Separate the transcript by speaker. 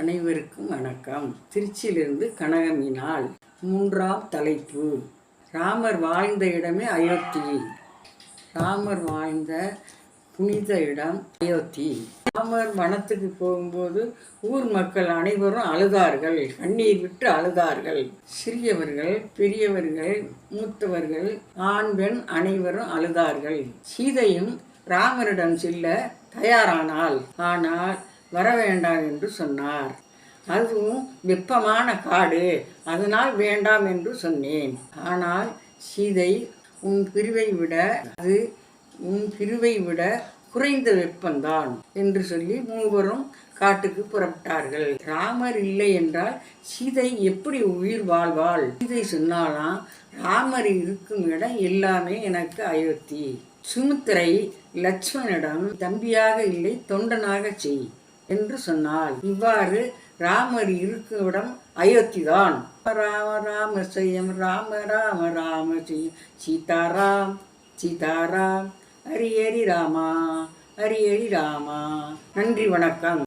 Speaker 1: அனைவருக்கும் வணக்கம். திருச்சியிலிருந்து கனகமினால் மூன்றாம் தலைப்பு. ராமர் வாழ்ந்த இடமே அயோத்தி. ராமர் வாழ்ந்த புனித இடம் அயோத்தி. ராமர் வனத்துக்கு போகும்போது ஊர் மக்கள் அனைவரும் அழுதார்கள். கண்ணீர் விட்டு அழுதார்கள். சிறியவர்கள் பெரியவர்கள் மூத்தவர்கள் ஆண் பெண் அனைவரும் அழுதார்கள். சீதையும் ராமரிடம் செல்ல தயாரானாள் ஆனால் வர வேண்டாம் என்று சொன்னார். அதுவும் வெப்பமான காடு அதனால் வேண்டாம் என்று சொன்னேன். ஆனால் சீதை உன் பிரிவை விட அது உன் பிரிவை விட குறைந்த வெப்பம்தான் என்று சொல்லி மூவரும் காட்டுக்கு புறப்பட்டார்கள். ராமர் இல்லை என்றால் சீதை எப்படி உயிர் வாழ்வாள்? சீதை சொன்னாலாம் ராமர் இருக்கும் இடம் எல்லாமே எனக்கு அயோத்தி. சுமித்திரை லட்சுமணிடம் தம்பியாக இல்லை தொண்டனாக செய். என்று சொன்னாள் இவ்வாறு ராமர் இருக்கவிடம் அயோத்திதான். ராம ராம செய்யம் ராம ராம ராம செய்யம். சீதாராம் சீதாராம் ஹரி ஹரி ராமா ஹரி ஹரி ராமா. நன்றி வணக்கம்.